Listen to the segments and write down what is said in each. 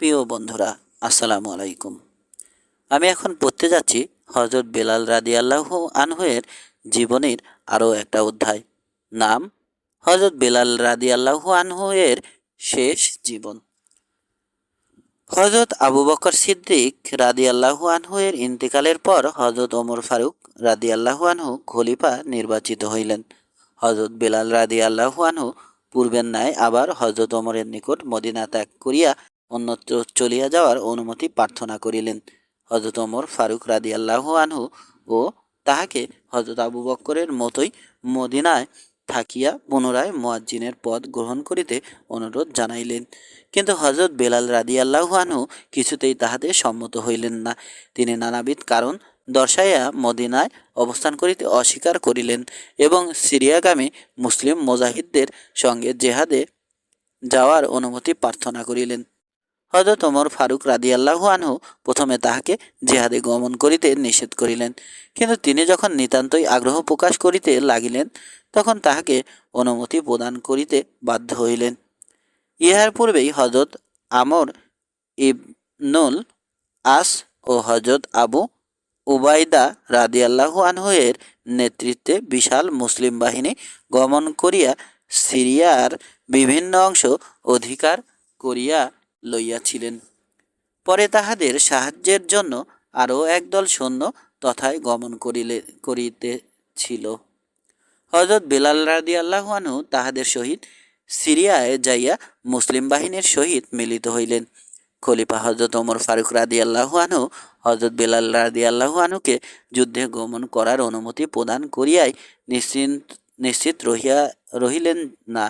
প্রিয় বন্ধুরা, আসসালামু আলাইকুম। আমি এখন পড়তে যাচ্ছি হজরত বেলাল রাদি আল্লাহ আনহুয়ের জীবনের আরও একটা অধ্যায়। নাম হজরত বেলাল রাদি আল্লাহ আনহুয়ের শেষ জীবন। হজরত আবু বকর সিদ্দিক রাদি আল্লাহু আনহুয়ের ইন্তেকালের পর হজরত ওমর ফারুক রাদি আল্লাহু আনহু খলিফা নির্বাচিত হইলেন। হজরত বেলাল রাদি আল্লাহু আনহু পূর্বের ন্যায় আবার হজরত ওমরের নিকট মদিনা ত্যাগ করিয়া অন্যত্র চলিয়া যাওয়ার অনুমতি প্রার্থনা করিলেন। হজরত ওমর ফারুক রাদি আল্লাহু আনহু ও তাহাকে হজরত আবু বক্করের মতোই মদিনায় থাকিয়া পুনরায় মোয়াজ্জিনের পদ গ্রহণ করিতে অনুরোধ জানাইলেন। কিন্তু হজরত বেলাল রাদি আল্লাহু আনহু কিছুতেই তাহাতে সম্মত হইলেন না। তিনি নানাবিধ কারণ দর্শাইয়া মদিনায় অবস্থান করিতে অস্বীকার করিলেন এবং সিরিয়াগামী মুসলিম মোজাহিদদের সঙ্গে জেহাদে যাওয়ার অনুমতি প্রার্থনা করিলেন। হজরত ওমর ফারুক রাদিয়াল্লাহু আনহু প্রথমে তাহাকে জেহাদে গমন করিতে নিষেধ করিলেন। কিন্তু তিনি যখন নিতান্তই আগ্রহ প্রকাশ করিতে লাগিলেন, তখন তাহাকে অনুমতি প্রদান করিতে বাধ্য হইলেন। ইহার পূর্বেই হজরত আমর ইবনুল আস ও হজরত আবু উবাইদা রাদিয়াল্লাহু আনহুয়ের নেতৃত্বে বিশাল মুসলিম বাহিনী গমন করিয়া সিরিয়ার বিভিন্ন অংশ অধিকার করিয়া লইয়াছিলেন। পরে তাহাদের সাহায্যের জন্য আরও একদল সৈন্য তথায় গমন করিলে, করিতেছিল। হজরত বেলাল রাদি আল্লাহানু তাহাদের সহিত সিরিয়ায় যাইয়া মুসলিম বাহিনীর সহিত মিলিত হইলেন। খলিফা হজরত ওমর ফারুক রাদি আল্লাহানু হজরত বেলাল রাদি আল্লাহানুকে যুদ্ধে গমন করার অনুমতি প্রদান করিয়াই নিশ্চিন্ত নিশ্চিত রহিয়া, রহিলেন না,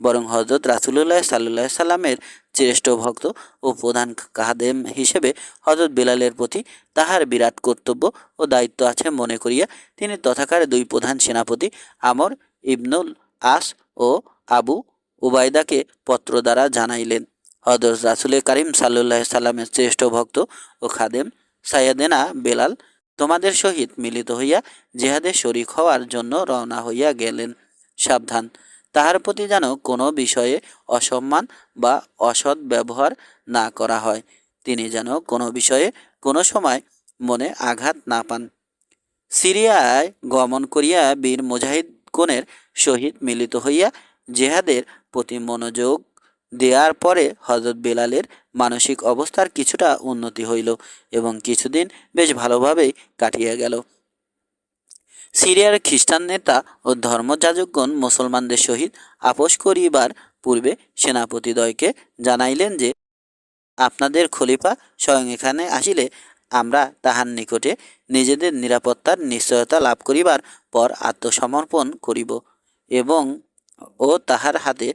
বরং হজরত রাসুল্লাহ সাল্লাহ সাল্লামের শ্রেষ্ঠ ভক্ত ও প্রধান কাহাদেম হিসেবে হজরত বেলালের প্রতি তাহার বিরাট কর্তব্য ও দায়িত্ব আছে মনে করিয়া তিনি তথাকার দুই প্রধান সেনাপতি আমর ইবনুল আস ও আবু উবায়দাকে পত্র দ্বারা জানাইলেন। হজরত রাসুল করিম সাল্লাহ সাল্লামের শ্রেষ্ঠ ভক্ত ও খাদেম সাইয়াদেনা বেলাল তোমাদের সহিত মিলিত হইয়া জেহাদে শরিক হওয়ার জন্য রওনা হইয়া গেলেন। সাবধান। তাহার প্রতি যেন কোনো বিষয়ে অসম্মান বা অসৎ ব্যবহার না করা হয়। তিনি যেন কোনো বিষয়ে কোনো সময় মনে আঘাত না পান। সিরিয়ায় গমন করিয়া বীর মুজাহিদ কোণের সহিত মিলিত হইয়া জেহাদের প্রতি মনোযোগ দেওয়ার পরে হজরত বেলালের মানসিক অবস্থার কিছুটা উন্নতি হইল এবং কিছুদিন বেশ ভালোভাবেই কাটিয়া গেল। সিরিয়ার খ্রিস্টান নেতা ও ধর্মযাজকগণ মুসলমানদের সহিত আপোষ করিবার পূর্বে সেনাপতিদ্বয়কে জানাইলেন যে, আপনাদের খলিফা স্বয়ং এখানে আসিলে আমরা তাহার নিকটে নিজেদের নিরাপত্তার নিশ্চয়তা লাভ করিবার পর আত্মসমর্পণ করিব এবং ও তাহার হাতে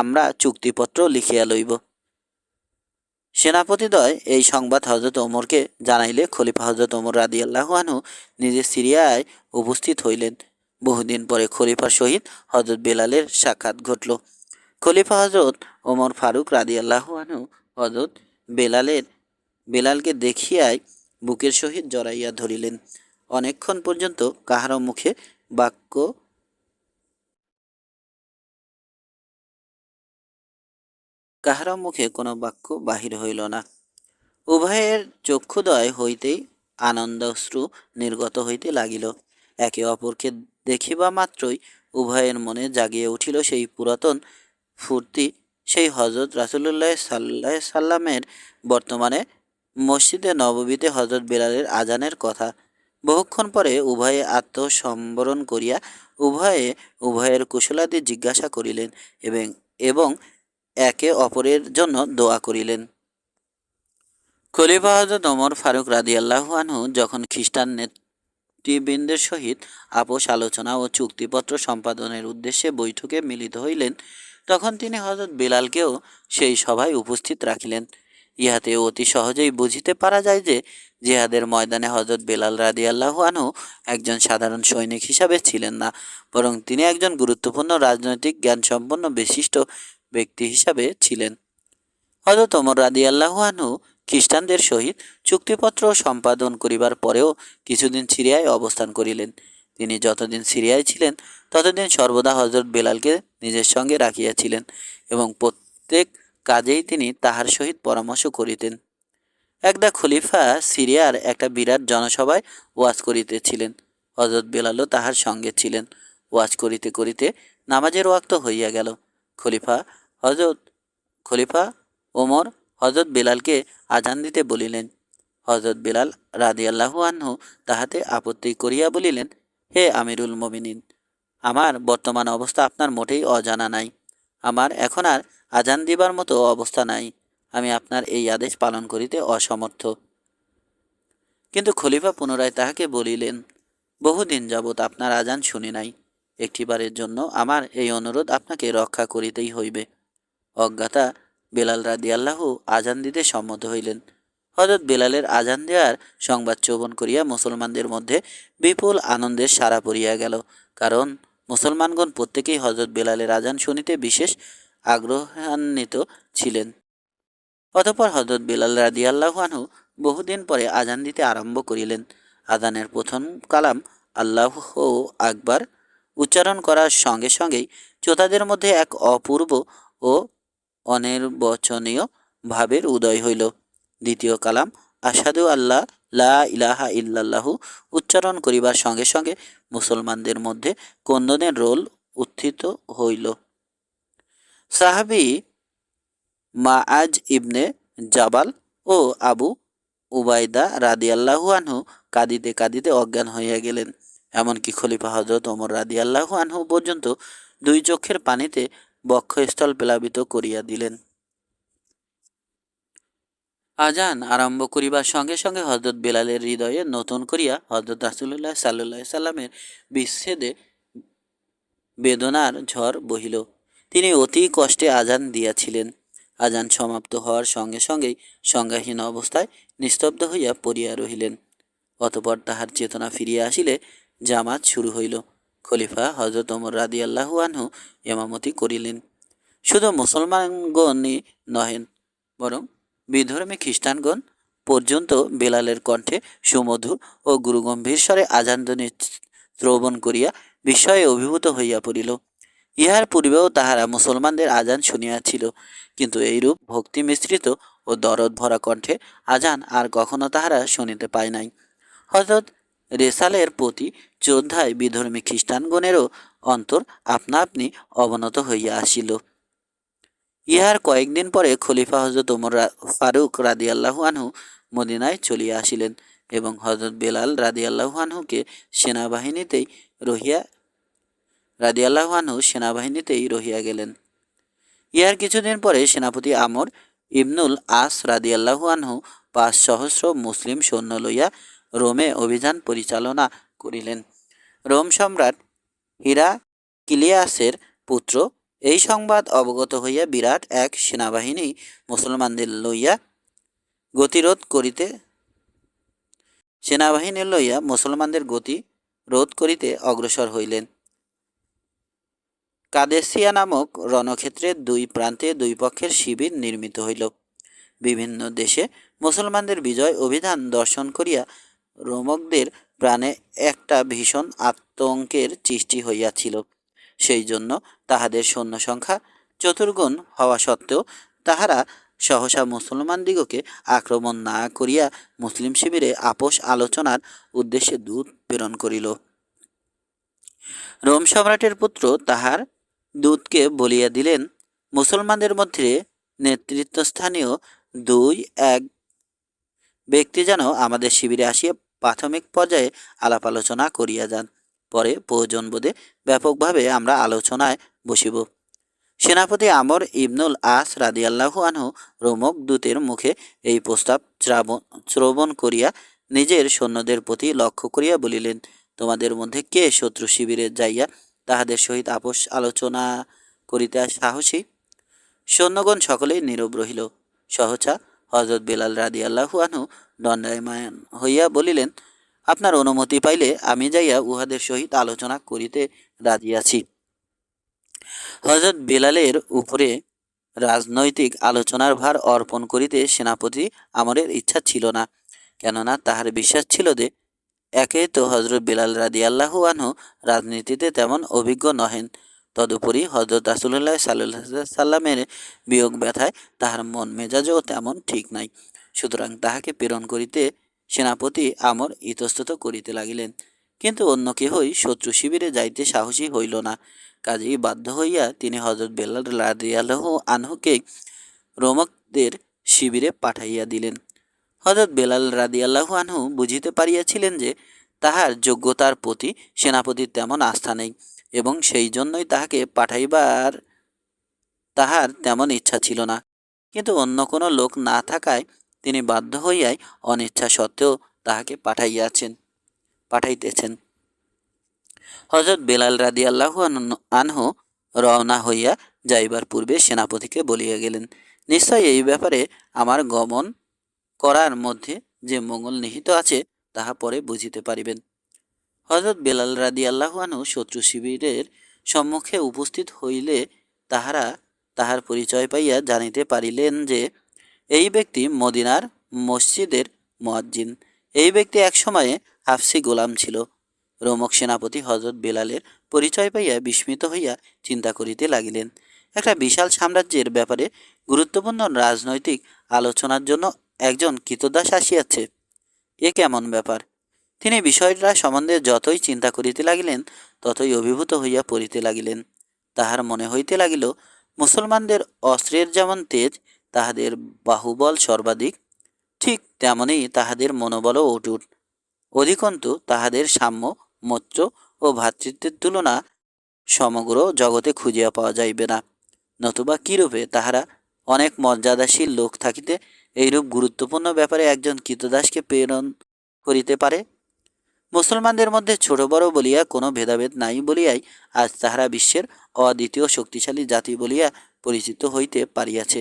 আমরা চুক্তিপত্র লিখিয়া লইব। সেনাপতিদ্বয় এই সংবাদ হজরত ওমরকে জানাইলে খলিফা হজরত ওমর রাদি আনহু নিজে সিরিয়ায় উপস্থিত হইলেন। বহুদিন পরে খলিফার সহিত হজরত বেলালের সাক্ষাৎ ঘটল। খলিফা হজরত ওমর ফারুক রাদি আনহু হজরত বেলালের, বেলালকে দেখিয়াই বুকের সহিত জড়াইয়া ধরিলেন। অনেকক্ষণ পর্যন্ত কাহারও মুখে বাক্য কাহারও মুখে কোনো বাক্য বাহির হইল না। উভয়ের চক্ষুদয় হইতেই আনন্দাশ্রু নির্গত হইতে লাগিল। একে অপরকে দেখিবা মাত্রই উভয়ের মনে জাগিয়ে উঠিল সেই পুরাতন ফুর্তি, সেই হজরত রাসুল্লাহ সাল্লাহ সাল্লামের বর্তমানে মসজিদে নববীতে হজরত বেলালের আজানের কথা। বহুক্ষণ পরে উভয়ে আত্মসম্বরণ করিয়া উভয়ে উভয়ের কুশলাদি জিজ্ঞাসা করিলেন এবং এবং একে অপরের জন্য দোয়া করিলেন। খলিফা হজরত ওমর ফারুক রাদি আনহু যখন খ্রিস্টান নেতৃবৃন্দের সহিত আপোষ আলোচনা ও চুক্তিপত্র সম্পাদনের উদ্দেশ্যে বৈঠকে মিলিত হইলেন, তখন তিনি হজরত বেলালকেও সেই সভায় উপস্থিত রাখিলেন। ইহাতে অতি সহজেই বুঝিতে পারা যায় যে, জেহাদের ময়দানে হজরত বেলাল রাদি আল্লাহু একজন সাধারণ সৈনিক হিসাবে ছিলেন না, বরং তিনি একজন গুরুত্বপূর্ণ রাজনৈতিক জ্ঞানসম্পন্ন বিশিষ্ট ব্যক্তি হিসাবে ছিলেন। হজরত ওমর রাদি আল্লাহানহু খ্রিস্টানদের সহিত চুক্তিপত্র সম্পাদন করিবার পরেও কিছুদিন সিরিয়ায় অবস্থান করিলেন। তিনি যতদিন সিরিয়ায় ছিলেন, ততদিন সর্বদা হজরত বেলালকে নিজের সঙ্গে রাখিয়াছিলেন এবং প্রত্যেক কাজেই তিনি তাহার সহিত পরামর্শ করিতেন। একদা খলিফা সিরিয়ার একটা বিরাট জনসভায় ওয়াজ করিতেছিলেন। হজরত বেলালও তাহার সঙ্গে ছিলেন। ওয়াজ করিতে করিতে নামাজের ওয়াক্ত হইয়া গেল। খলিফা হজরত খলিফা ওমর হজরত বেলালকে আজান দিতে বলিলেন। হজরত বেলাল রাদিয়াল্লাহু আনহু তাহাতে আপত্তি করিয়া বলিলেন, হে আমিরুল মমিনিন, আমার বর্তমান অবস্থা আপনার মোটেই অজানা নাই। আমার এখন আর আজান দিবার মতো অবস্থা নাই। আমি আপনার এই আদেশ পালন করিতে অসমর্থ। কিন্তু খলিফা পুনরায় তাহাকে বলিলেন, বহুদিন যাবৎ আপনার আজান শুনি নাই। একটিবারের জন্য আমার এই অনুরোধ আপনাকে রক্ষা করিতেই হইবে। অজ্ঞাতা বেলাল রাদিয়াল্লাহু আজান দিতে সম্মত হইলেন। হজরত বেলালের আজান দেওয়ার সংবাদ চৌবন করিয়া মুসলমানদের মধ্যে বিপুল আনন্দের সারা পড়িয়া গেল। কারণ মুসলমানগণ প্রত্যেকেই হজরত বেলালের আজান শুনিতে বিশেষ আগ্রহান্বিত ছিলেন। অতঃপর হজরত বেলাল রাদিয়াল্লাহু আনহু বহুদিন পরে আজান দিতে আরম্ভ করিলেন। আজানের প্রথম কালাম আল্লাহ আকবার উচ্চারণ করার সঙ্গে সঙ্গেই শ্রোতাদের মধ্যে এক অপূর্ব ও অনির্বচনীয় ভাবের উদয় হইল। দ্বিতীয় কালাম আসাদু আল্লাহ লা ইলাহা ইল্লাল্লাহু উচ্চারণ করিবার সঙ্গে সঙ্গে মুসলমানদের মধ্যে কন্দনের রোল উত্থিত হইল। সাহাবি মাআজ ইবনে জাবাল ও আবু উবাইদা রাদিয়াল্লাহু আনহু কাঁদিতে কাঁদিতে অজ্ঞান হইয়া গেলেন। এমনকি খলিফা হজরত ওমর রাদিয়াল্লাহু আনহু পর্যন্ত দুই চক্ষের পানিতে বক্ষস্থল প্লাবিত করিয়া দিলেন। আজান আরম্ভ করিবার সঙ্গে সঙ্গে হজরত বেলালের হৃদয়ে নতুন করিয়া হজরত রাসুল্লাহ সাল্লাহ সাল্লামের বিচ্ছেদে বেদনার ঝড় বহিল। তিনি অতি কষ্টে আজান দিয়াছিলেন। আজান সমাপ্ত হওয়ার সঙ্গে সঙ্গেই সংজ্ঞাহীন অবস্থায় নিস্তব্ধ হইয়া পড়িয়া রহিলেন। অতপর তাহার চেতনা ফিরিয়া আসিলে জামাত শুরু হইল। খলিফা হজরত ওমর রাদি আল্লাহু আনহু এমামতি করিলেন। শুধু মুসলমানগণই নহেন, বরং বিধর্মী খ্রিস্টানগণ পর্যন্ত বেলালের কণ্ঠে সুমধুর ও গুরুগম্ভীর স্বরে আজানধ্বনি শ্রবণ করিয়া বিস্ময়ে অভিভূত হইয়া পড়িল। ইহার পূর্বেও তাহারা মুসলমানদের আজান শুনিয়াছিল, কিন্তু এইরূপ ভক্তি মিশ্রিত ও দরদ ভরা কণ্ঠে আজান আর কখনো তাহারা শুনিতে পায় নাই। হজরত রেসালের প্রতি যোদ্ধায় বিধর্মী খ্রিস্টানগণেরও অন্তর আপনা আপনি অবনত হইয়া আসিল। ইহার কয়েকদিন পরে খলিফা হজরত ওমর ফারুক আনহু মদিনায় চলিয়া আসিলেন এবং হজরত বেলাল রাদিয়াল্লাহু আনহুকে সেনাবাহিনীতেই রহিয়া রাদিয়াল্লাহু আনহু সেনাবাহিনীতেই রহিয়া গেলেন। ইহার কিছুদিন পরে সেনাপতি আমর ইবনুল আস আনহু পাঁচ সহস্র মুসলিম সৈন্য লইয়া রোমে অভিযান পরিচালনা করিলেন। রোম সম্রাট হীরা কিলিয়াসের পুত্র এই সংবাদ অবগত হইয়া বিরাট এক সেনাবাহিনী মুসলমানদের লইয়া গতিরোধ করিতে সেনাবাহিনী লইয়া মুসলমানদের গতি রোধ করিতে অগ্রসর হইলেন। কাদেসিয়া নামক রণক্ষেত্রের দুই প্রান্তে দুই পক্ষের শিবির নির্মিত হইল। বিভিন্ন দেশে মুসলমানদের বিজয় অভিধান দর্শন করিয়া রোমকদের প্রাণে একটা ভীষণ আতঙ্কের সৃষ্টি হইয়াছিল। সেই জন্য তাহাদের সৈন্য সংখ্যা চতুর্গুণ হওয়া সত্ত্বেও তাহারা সহসা মুসলমানদিগকে আক্রমণ না করিয়া মুসলিম শিবিরে আপোষ আলোচনার উদ্দেশ্যে দূত প্রেরণ করিল। রোম সম্রাটের পুত্র তাহার দূতকে বলিয়া দিলেন, মুসলমানদের মধ্যে নেতৃত্বস্থানীয় দুই এক ব্যক্তি যেন আমাদের শিবিরে আসিয়া প্রাথমিক পর্যায়ে আলাপ আলোচনা করিয়া যান। পরে প্রয়োজন বোধে ব্যাপকভাবে আমরা আলোচনায় বসিব। সেনাপতি আমর ইবনুল আস রাদিয়াল্লাহু আনহু রোমক দূতের মুখে এই প্রস্তাব শ্রাবণ করিয়া নিজের সৈন্যদের প্রতি লক্ষ্য করিয়া বলিলেন, তোমাদের মধ্যে কে শত্রু শিবিরে যাইয়া তাহাদের সহিত আপোষ আলোচনা করিতে সাহসী? সৈন্যগণ সকলেই নীরব রহিল। সহচা হজরত বেলাল রাদি আল্লাহু আনহু দণ্ডায়মান হইয়া বলিলেন, আপনার অনুমতি পাইলে আমি যাইয়া উহাদের সহিত আলোচনা করিতে রাজি আছি। হজরত বেলালের উপরে রাজনৈতিক আলোচনার ভার অর্পণ করিতে সেনাপতি আমরের ইচ্ছা ছিল না, কেননা তাহার বিশ্বাস ছিল যে, একে তো হজরত বেলাল রাদি আল্লাহু আনহু রাজনীতিতে তেমন অভিজ্ঞ নহেন। তদুপরি হজরত রাসুল্লাহ সাল্লাহ সাল্লামের বিয়োগ ব্যথায় তাহার মন মেজাজও তেমন ঠিক নাই। সুতরাং তাহাকে প্রেরণ করিতে সেনাপতি আমর ইতস্তত করিতে লাগিলেন। কিন্তু অন্য কেহই শত্রু শিবিরে যাইতে সাহসী হইল না। কাজেই বাধ্য হইয়া তিনি হজরত বেল্লাল আনহুকে রোমকদের শিবিরে পাঠাইয়া দিলেন। হজরত বেলাল রাদিয়াল্লাহু আনহু বুঝিতে পারিয়াছিলেন যে তাহার যোগ্যতার প্রতি সেনাপতির তেমন আস্থা নেই এবং সেই জন্যই তাহাকে পাঠাইবার তাহার তেমন ইচ্ছা ছিল না। কিন্তু অন্য কোনো লোক না থাকায় তিনি বাধ্য হইয়াই অনিচ্ছা সত্ত্বেও তাহাকে পাঠাইয়াছেন, পাঠাইতেছেন। হজরত বেলাল রাদি আল্লাহ আনহু রওনা হইয়া যাইবার পূর্বে সেনাপতিকে বলিয়া গেলেন নিশ্চয় এই ব্যাপারে আমার গমন করার মধ্যে যে মঙ্গল নিহিত আছে তাহা পরে বুঝিতে পারিবেন। হজরত বেলাল রাদি আল্লাহানু শত্রু শিবিরের সম্মুখে উপস্থিত হইলে তাহারা তাহার পরিচয় পাইয়া জানিতে পারিলেন যে, এই ব্যক্তি মদিনার মসজিদের মুয়াজ্জিন। এই ব্যক্তি একসময়ে হাফসি গোলাম ছিল। রোমক সেনাপতি হজরত বেলালের পরিচয় পাইয়া বিস্মিত হইয়া চিন্তা করিতে লাগিলেন। একটা বিশাল সাম্রাজ্যের ব্যাপারে গুরুত্বপূর্ণ রাজনৈতিক আলোচনার জন্য একজন কৃতদাস আসিয়াছে। এ কেমন ব্যাপার? তিনি বিষয়টা সম্বন্ধে যতই চিন্তা করিতে লাগিলেন, ততই অভিভূত হইয়া পড়িতে লাগিলেন। তাহার মনে হইতে লাগিল, মুসলমানদের অস্ত্রের যেমন তেজ, তাহাদের বাহুবল সর্বাধিক, ঠিক তেমনই তাহাদের মনোবলও অটুট। অধিকন্তু তাহাদের সাম্য মৈত্র ও ভ্রাতৃত্বের তুলনা সমগ্র জগতে খুঁজিয়া পাওয়া যাইবে না। নতুবা কিরূপে তাহারা অনেক মর্যাদাশীল লোক থাকিতে এইরূপ গুরুত্বপূর্ণ ব্যাপারে একজন কৃতদাসকে প্রেরণ করিতে পারে? মুসলমানদের মধ্যে ছোট বড় বলিয়া কোনো ভেদাভেদ নাই বলিয়াই আজ তাহারা বিশ্বের অদ্বিতীয় শক্তিশালী জাতি বলিয়া পরিচিত হইতে পারিয়াছে।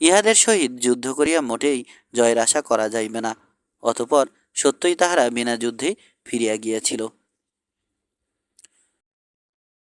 ইহাদের সহিত যুদ্ধ করিয়া মোটেই জয়ের আশা করা যাইবে না, অতপর সত্যই তাহারা বিনা যুদ্ধেই ফিরিয়া গিয়াছিল।